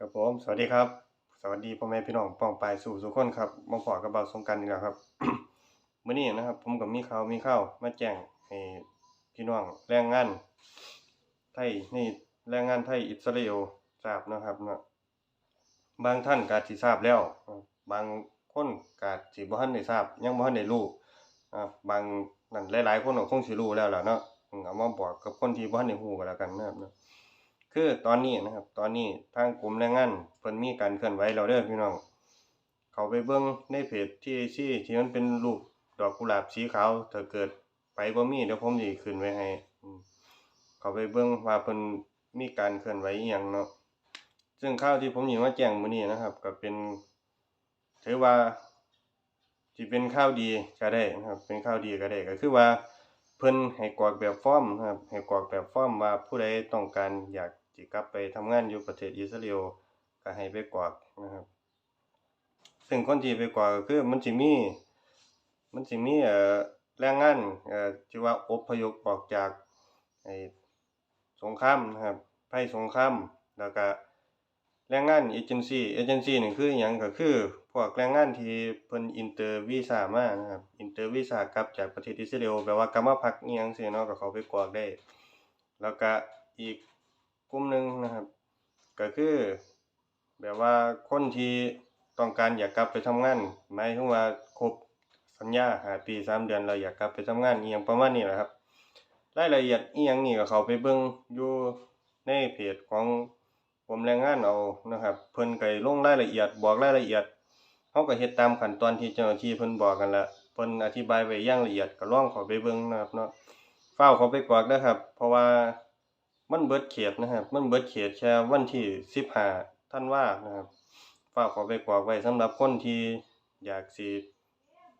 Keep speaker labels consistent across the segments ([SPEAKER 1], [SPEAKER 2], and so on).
[SPEAKER 1] ครับผม สวัสดีครับ สวัสดีพ่อแม่พี่น้องป้องปลายสู่สุกคนครับมาพอกับเบาสงการนี่แหละครับเมื้อนี้นะครับ ผมก็มีข่าวมีข่าวมาแจ้งให้พี่น้องแรงงาน ไทยนี่แรงงานไทยอิสราเอลทราบนะครับเนาะบางท่านกาจสิทราบแล้ว บางคนกาจสิบ่ทันได้ทราบ ยังบ่ทันได้รู้นะครับบางนั่นหลายๆคนก็คงสิรู้แล้วล่ะเนาะมเอามาบอกกับคนที่บ่ทันได้รู้ก็แล้วกันนะครับเนาะ คือตอนนี้นะครับ ตอนนี้ทางกลุ่มแรงงานเพิ่นมีการเคลื่อนไหวแล้วเด้อพี่น้อง เขาไปเบิ่งในเพจ TAC ที่มันเป็นรูปดอกกุหลาบสีขาวถ้าเกิดไปบ่มีเดี๋ยวผมสิขึ้นไว้ให้เขาไปเบิ่งว่าเพิ่นมีการเคลื่อนไหวอีหยังเนาะซึ่งข่าวที่ผมหยิบมาแจ้งมื้อนี้นะครับ ก็เป็นถือว่าสิเป็นข่าวดีก็ได้นะครับ เป็นข่าวดีก็ได้ก็คือว่าเพิ่นให้กรอกแบบฟอร์มนะครับให้กรอกแบบฟอร์มว่าผู้ใดต้องการอยาก สิกลับไปทำงานอยู่ประเทศอิสราเอลก็ให้ไปกรอกนะครับ ซึ่งคนที่ไปกรอกก็คือมันสิมี มันสิมีเอ่อแรงงานเอ่อที่ว่าอพยพออกจากไอ้สงครามนะครับภัยสงครามแล้วก็แรงงานเอเจนซี่เอเจนซี่นี่คือหยังก็คือพวกแรงงานที่เพิ่นอินเตอร์วีซ่ามานะครับอินเตอร์วีซ่ากลับจากประเทศอิสราเอลแปลว่ากลับมาพักอิหยังซี้เนาะก็เขาไปกรอกได้ แล้วก็อีก กลุ่มหนึ่งนะครับ ก็คือ แบบว่าคนที่ต้องการอยากกลับไปทำงานหมายถึงว่าครบสัญญาห้าปีสามเดือนแล้วอยากกลับไปทำงานอีหยังประมาณนี้แหละครับรายละเอียดอีหยังนี่ก็เขาไปเบิ่งอยู่ในเพจของกรมแรงงานเอานะครับ เพิ่นก็ลงรายละเอียดบอกรายละเอียดเฮาก็เฮ็ดตามขั้นตอนที่เจ้าหน้าที่เพิ่นบอกกันละเพิ่นอธิบายไว้อย่างละเอียดก็ลองเข้าไปเบิ่งนะครับเนาะฟ้าเขาไปกรอกเด้อครับ เพราะว่า มันเบิดเขตนะครับ มันเบิดเขตแค่วันที่15ธันว่านะครับฟ้าวเข้าไปกรอกไว้สำหรับคนที่อยากสิ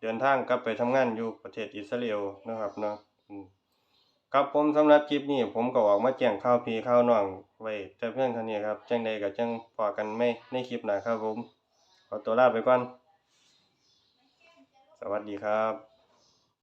[SPEAKER 1] เดินทางกลับไปทำงานอยู่ประเทศอิสราเอลนะครับเนาะครับผมสำหรับคลิปนี้ผมก็ออกมาแจ้งข่าวพีข่าวน้องไว้แต่เพียงเท่านี้ครับแจังใดก็จังพอกันไม่ในคลิปหน้าครับผมขอตัวลาไปก่อน สวัสดีครับ